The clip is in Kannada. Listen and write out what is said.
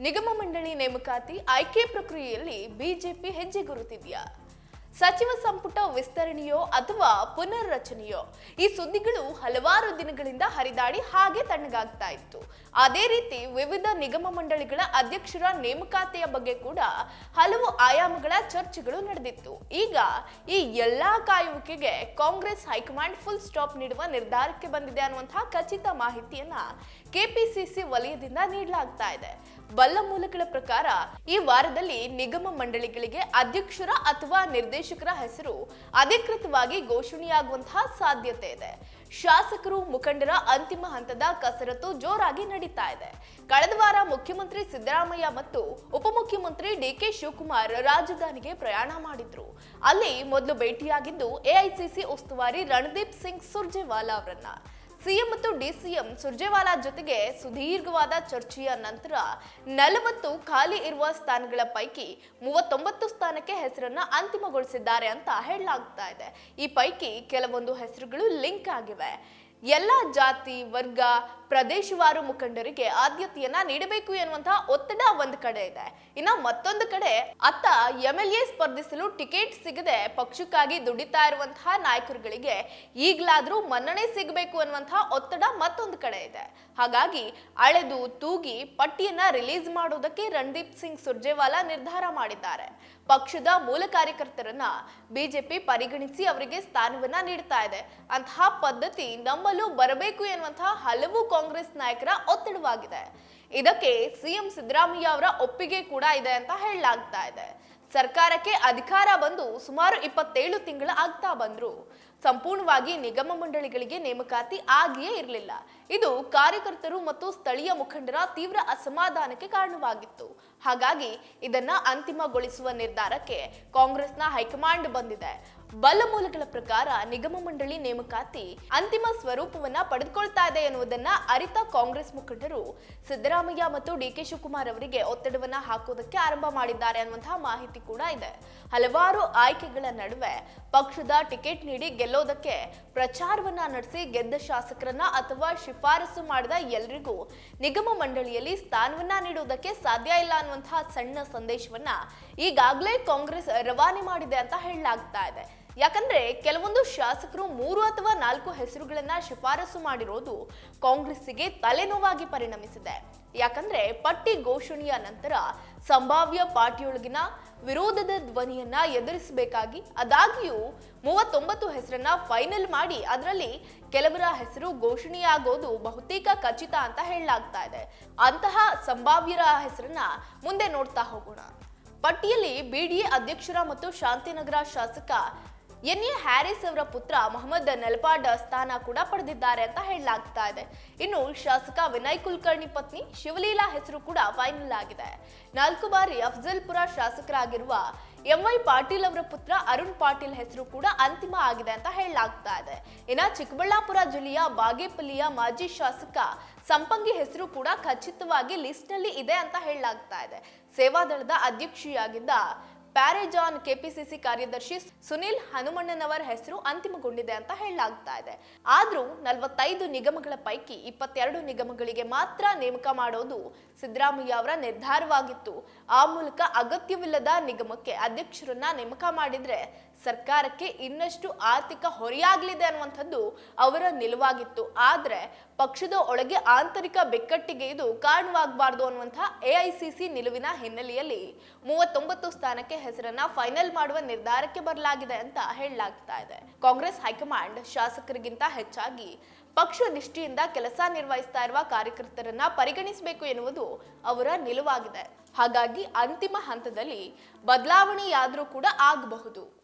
ನಿಗಮ ಮಂಡಳಿ ನೇಮಕಾತಿ ಆಯ್ಕೆ ಪ್ರಕ್ರಿಯೆಯಲ್ಲಿ ಬಿಜೆಪಿ ಹೆಜ್ಜೆ ಗುರುತಿದೆಯಾ? ಸಚಿವ ಸಂಪುಟ ವಿಸ್ತರಣೆಯೋ ಅಥವಾ ಪುನರ್ರಚನೆಯೋ? ಈ ಸುದ್ದಿಗಳು ಹಲವಾರು ದಿನಗಳಿಂದ ಹರಿದಾಡಿ ಹಾಗೆ ತಣ್ಣಗಾಗ್ತಾ ಇತ್ತು. ಅದೇ ರೀತಿ ವಿವಿಧ ನಿಗಮ ಮಂಡಳಿಗಳ ಅಧ್ಯಕ್ಷರ ನೇಮಕಾತಿಯ ಬಗ್ಗೆ ಕೂಡ ಹಲವು ಆಯಾಮಗಳ ಚರ್ಚೆಗಳು ನಡೆದಿತ್ತು. ಈಗ ಈ ಎಲ್ಲಾ ಕಾಯುವಿಕೆಗೆ Congress high command full stop ನೀಡುವ ನಿರ್ಧಾರಕ್ಕೆ ಬಂದಿದೆ ಅನ್ನುವಂತಹ ಖಚಿತ ಮಾಹಿತಿಯನ್ನ ಕೆಪಿಸಿಸಿ ವಲಯದಿಂದ ನೀಡಲಾಗ್ತಾ ಇದೆ. ಬಲ್ಲ ಮೂಲಗಳ ಪ್ರಕಾರ ಈ ವಾರದಲ್ಲಿ ನಿಗಮ ಮಂಡಳಿಗಳಿಗೆ ಅಧ್ಯಕ್ಷರ ಅಥವಾ ನಿರ್ದೇಶಕರ ಹೆಸರು ಅಧಿಕೃತವಾಗಿ ಘೋಷಣೆಯಾಗುವಂತಹ ಸಾಧ್ಯತೆ ಇದೆ. ಶಾಸಕರು ಮುಖಂಡರ ಅಂತಿಮ ಹಂತದ ಕಸರತ್ತು ಜೋರಾಗಿ ನಡೀತಾ ಇದೆ. ಕಳೆದ ವಾರ ಮುಖ್ಯಮಂತ್ರಿ ಸಿದ್ದರಾಮಯ್ಯ ಮತ್ತು ಉಪಮುಖ್ಯಮಂತ್ರಿ ಡಿಕೆ ಶಿವಕುಮಾರ್ ರಾಜಧಾನಿಗೆ ಪ್ರಯಾಣ ಮಾಡಿದ್ರು. ಅಲ್ಲಿ ಮೊದಲು ಭೇಟಿಯಾಗಿದ್ದು ಎಐಸಿಸಿ ಉಸ್ತುವಾರಿ ರಣದೀಪ್ ಸಿಂಗ್ ಸುರ್ಜೇವಾಲಾ ಅವರನ್ನ. ಸಿಎಂ ಮತ್ತು ಡಿಸಿಎಂ ಸುರ್ಜೇವಾಲಾ ಜೊತೆಗೆ ಸುದೀರ್ಘವಾದ ಚರ್ಚೆಯ ನಂತರ ನಲವತ್ತು ಖಾಲಿ ಇರುವ ಸ್ಥಾನಗಳ ಪೈಕಿ ಮೂವತ್ತೊಂಬತ್ತು ಸ್ಥಾನಕ್ಕೆ ಹೆಸರನ್ನ ಅಂತಿಮಗೊಳಿಸಿದ್ದಾರೆ ಅಂತ ಹೇಳಲಾಗ್ತಾ ಇದೆ. ಈ ಪೈಕಿ ಕೆಲವೊಂದು ಹೆಸರುಗಳು ಲಿಂಕ್ ಆಗಿವೆ. ಎಲ್ಲ ಜಾತಿ, ವರ್ಗ, ಪ್ರದೇಶವಾರು ಮುಖಂಡರಿಗೆ ಆದ್ಯತೆಯನ್ನ ನೀಡಬೇಕು ಎನ್ನುವಂತಹ ಒತ್ತಡ ಒಂದು ಕಡೆ ಇದೆ. ಇನ್ನ ಮತ್ತೊಂದು ಕಡೆ ಅತ್ತ ಎಂಎಲ್ಎ ಸ್ಪರ್ಧಿಸಲು ಟಿಕೆಟ್ ಸಿಗದೆ ಪಕ್ಷಕ್ಕಾಗಿ ದುಡಿತಾ ಇರುವಂತಹ ನಾಯಕರುಗಳಿಗೆ ಈಗ್ಲಾದ್ರೂ ಮನ್ನಣೆ ಸಿಗಬೇಕು ಅನ್ನುವಂತಹ ಒತ್ತಡ ಮತ್ತೊಂದು ಕಡೆ ಇದೆ. ಹಾಗಾಗಿ ಅಳೆದು ತೂಗಿ ಪಟ್ಟಿಯನ್ನ ರಿಲೀಸ್ ಮಾಡೋದಕ್ಕೆ ರಣದೀಪ್ ಸಿಂಗ್ ಸುರ್ಜೇವಾಲಾ ನಿರ್ಧಾರ ಮಾಡಿದ್ದಾರೆ. ಪಕ್ಷದ ಮೂಲ ಕಾರ್ಯಕರ್ತರನ್ನ ಬಿಜೆಪಿ ಪರಿಗಣಿಸಿ ಅವರಿಗೆ ಸ್ಥಾನವನ್ನ ನೀಡ್ತಾ ಇದೆ. ಅಂತಹ ಪದ್ಧತಿ ಬರಬೇಕು ಎನ್ನುವಂತಹ ಹಲವು ಕಾಂಗ್ರೆಸ್ ನಾಯಕರ ಒತ್ತಡವಾಗಿದೆ. ಇದಕ್ಕೆ ಸಿಎಂ ಸಿದ್ದರಾಮಯ್ಯ ಅವರ ಒಪ್ಪಿಗೆ ಕೂಡ ಇದೆ ಅಂತ ಹೇಳಲಾಗ್ತಾ ಇದೆ. ಸರ್ಕಾರಕ್ಕೆ ಅಧಿಕಾರ ಬಂದು ಸುಮಾರು ಇಪ್ಪತ್ತೇಳು ತಿಂಗಳ ಆಗ್ತಾ ಬಂದ್ರು. ಸಂಪೂರ್ಣವಾಗಿ ನಿಗಮ ಮಂಡಳಿಗಳಿಗೆ ನೇಮಕಾತಿ ಆಗಿಯೇ ಇರಲಿಲ್ಲ. ಇದು ಕಾರ್ಯಕರ್ತರು ಮತ್ತು ಸ್ಥಳೀಯ ಮುಖಂಡರ ತೀವ್ರ ಅಸಮಾಧಾನಕ್ಕೆ ಕಾರಣವಾಗಿತ್ತು. ಹಾಗಾಗಿ ಇದನ್ನ ಅಂತಿಮಗೊಳಿಸುವ ನಿರ್ಧಾರಕ್ಕೆ ಕಾಂಗ್ರೆಸ್ನ ಹೈಕಮಾಂಡ್ ಬಂದಿದೆ. ಬಲ ಮೂಲಗಳ ಪ್ರಕಾರ ನಿಗಮ ಮಂಡಳಿ ನೇಮಕಾತಿ ಅಂತಿಮ ಸ್ವರೂಪವನ್ನ ಪಡೆದುಕೊಳ್ತಾ ಇದೆ ಎನ್ನುವುದನ್ನ ಅರಿತ ಕಾಂಗ್ರೆಸ್ ಮುಖಂಡರು ಸಿದ್ದರಾಮಯ್ಯ ಮತ್ತು ಡಿ ಕೆ ಶಿವಕುಮಾರ್ ಅವರಿಗೆ ಒತ್ತಡವನ್ನ ಹಾಕೋದಕ್ಕೆ ಆರಂಭ ಮಾಡಿದ್ದಾರೆ ಅನ್ನುವಂತಹ ಮಾಹಿತಿ ಕೂಡ ಇದೆ. ಹಲವಾರು ಆಯ್ಕೆಗಳ ನಡುವೆ ಪಕ್ಷದ ಟಿಕೆಟ್ ನೀಡಿ ಗೆಲ್ಲೋದಕ್ಕೆ ಪ್ರಚಾರವನ್ನ ನಡೆಸಿ ಗೆದ್ದ ಶಾಸಕರನ್ನ ಅಥವಾ ಶಿಫಾರಸು ಮಾಡಿದ ಎಲ್ರಿಗೂ ನಿಗಮ ಮಂಡಳಿಯಲ್ಲಿ ಸ್ಥಾನವನ್ನ ನೀಡುವುದಕ್ಕೆ ಸಾಧ್ಯ ಇಲ್ಲ ಅನ್ನುವಂತಹ ಸಣ್ಣ ಸಂದೇಶವನ್ನ ಈಗಾಗಲೇ ಕಾಂಗ್ರೆಸ್ ರವಾನೆ ಮಾಡಿದೆ ಅಂತ ಹೇಳಲಾಗ್ತಾ ಇದೆ. ಯಾಕಂದ್ರೆ ಕೆಲವೊಂದು ಶಾಸಕರು ಮೂರು ಅಥವಾ ನಾಲ್ಕು ಹೆಸರುಗಳನ್ನ ಶಿಫಾರಸು ಮಾಡಿರೋದು ಕಾಂಗ್ರೆಸ್ಸಿಗೆ ತಲೆನೋವಾಗಿ ಪರಿಣಮಿಸಿದೆ. ಯಾಕಂದ್ರೆ ಪಟ್ಟಿ ಘೋಷಣೆಯ ನಂತರ ಸಂಭಾವ್ಯ ಪಾರ್ಟಿಯೊಳಗಿನ ವಿರೋಧದ ಧ್ವನಿಯನ್ನ ಎದುರಿಸಬೇಕಾಗಿ ಅದಾಗಿಯೂ ಮೂವತ್ತೊಂಬತ್ತು ಹೆಸರನ್ನ ಫೈನಲ್ ಮಾಡಿ ಅದರಲ್ಲಿ ಕೆಲವರ ಹೆಸರು ಘೋಷಣೆಯಾಗೋದು ಬಹುತೇಕ ಖಚಿತ ಅಂತ ಹೇಳಲಾಗ್ತಾ ಇದೆ. ಅಂತಹ ಸಂಭಾವ್ಯರ ಹೆಸರನ್ನ ಮುಂದೆ ನೋಡ್ತಾ ಹೋಗೋಣ. ಪಟ್ಟಿಯಲ್ಲಿ ಬಿಡಿಎ ಅಧ್ಯಕ್ಷರ ಮತ್ತು ಶಾಂತಿನಗರ ಶಾಸಕ ಎನ್ ಎ ಹ್ಯಾರಿಸ್ ಅವರ ಪುತ್ರ ಮೊಹಮ್ಮದ್ ನೆಲಪಾಡ್ ಸ್ಥಾನ ಕೂಡ ಪಡೆದಿದ್ದಾರೆ ಅಂತ ಹೇಳಲಾಗ್ತಾ ಇದೆ. ಇನ್ನು ಶಾಸಕ ವಿನಯ್ ಕುಲಕರ್ಣಿ ಪತ್ನಿ ಶಿವಲೀಲಾ ಹೆಸರು ಕೂಡ ಫೈನಲ್ ಆಗಿದೆ. ನಾಲ್ಕು ಬಾರಿ ಅಫ್ಜಲ್ಪುರ ಶಾಸಕರಾಗಿರುವ ಎಂ ವೈ ಪಾಟೀಲ್ ಅವರ ಪುತ್ರ ಅರುಣ್ ಪಾಟೀಲ್ ಹೆಸರು ಕೂಡ ಅಂತಿಮ ಆಗಿದೆ ಅಂತ ಹೇಳಲಾಗ್ತಾ ಇದೆ. ಇನ್ನು ಚಿಕ್ಕಬಳ್ಳಾಪುರ ಜಿಲ್ಲೆಯ ಬಾಗೇಪಲ್ಲಿಯ ಮಾಜಿ ಶಾಸಕ ಸಂಪಂಗಿ ಹೆಸರು ಕೂಡ ಖಚಿತವಾಗಿ ಲಿಸ್ಟ್ನಲ್ಲಿ ಇದೆ ಅಂತ ಹೇಳಲಾಗ್ತಾ ಇದೆ. ಸೇವಾದಳದ ಅಧ್ಯಕ್ಷಿಯಾಗಿದ್ದ ಪ್ಯಾರೆಜಾನ್ ಕೆಪಿಸಿಸಿ ಕಾರ್ಯದರ್ಶಿ ಸುನಿಲ್ ಹನುಮಣ್ಣನವರ ಹೆಸರು ಅಂತಿಮಗೊಂಡಿದೆ ಅಂತ ಹೇಳಲಾಗ್ತಾ ಇದೆ. ಆದ್ರೂ ನಲವತ್ತೈದು ನಿಗಮಗಳ ಪೈಕಿ ಇಪ್ಪತ್ತೆರಡು ನಿಗಮಗಳಿಗೆ ಮಾತ್ರ ನೇಮಕ ಮಾಡೋದು ಸಿದ್ದರಾಮಯ್ಯ ಅವರ ನಿರ್ಧಾರವಾಗಿತ್ತು. ಆ ಮೂಲಕ ಅಗತ್ಯವಿಲ್ಲದ ನಿಗಮಕ್ಕೆ ಅಧ್ಯಕ್ಷರನ್ನ ನೇಮಕ ಮಾಡಿದ್ರೆ ಸರ್ಕಾರಕ್ಕೆ ಇನ್ನಷ್ಟು ಆರ್ಥಿಕ ಹೊರೆಯಾಗಲಿದೆ ಅನ್ನುವಂಥದ್ದು ಅವರ ನಿಲುವಾಗಿತ್ತು. ಆದ್ರೆ ಪಕ್ಷದ ಒಳಗೆ ಆಂತರಿಕ ಬೆಕ್ಕಟ್ಟಿಗೆ ಇದು ಕಾರಣವಾಗಬಾರ್ದು ಅನ್ನುವಂತಹ ಎಐಸಿಸಿ ನಿಲುವಿನ ಹಿನ್ನೆಲೆಯಲ್ಲಿ ಮೂವತ್ತೊಂಬತ್ತು ಸ್ಥಾನಕ್ಕೆ ಹೆಸರನ್ನ ಫೈನಲ್ ಮಾಡುವ ನಿರ್ಧಾರಕ್ಕೆ ಬರಲಾಗಿದೆ ಅಂತ ಹೇಳಲಾಗ್ತಾ ಇದೆ. ಕಾಂಗ್ರೆಸ್ ಹೈಕಮಾಂಡ್ ಶಾಸಕರಿಗಿಂತ ಹೆಚ್ಚಾಗಿ ಪಕ್ಷ ನಿಷ್ಠೆಯಿಂದ ಕೆಲಸ ನಿರ್ವಹಿಸ್ತಾ ಇರುವ ಕಾರ್ಯಕರ್ತರನ್ನ ಪರಿಗಣಿಸಬೇಕು ಎನ್ನುವುದು ಅವರ ನಿಲುವಾಗಿದೆ. ಹಾಗಾಗಿ ಅಂತಿಮ ಹಂತದಲ್ಲಿ ಬದಲಾವಣೆಯಾದರೂ ಕೂಡ ಆಗಬಹುದು.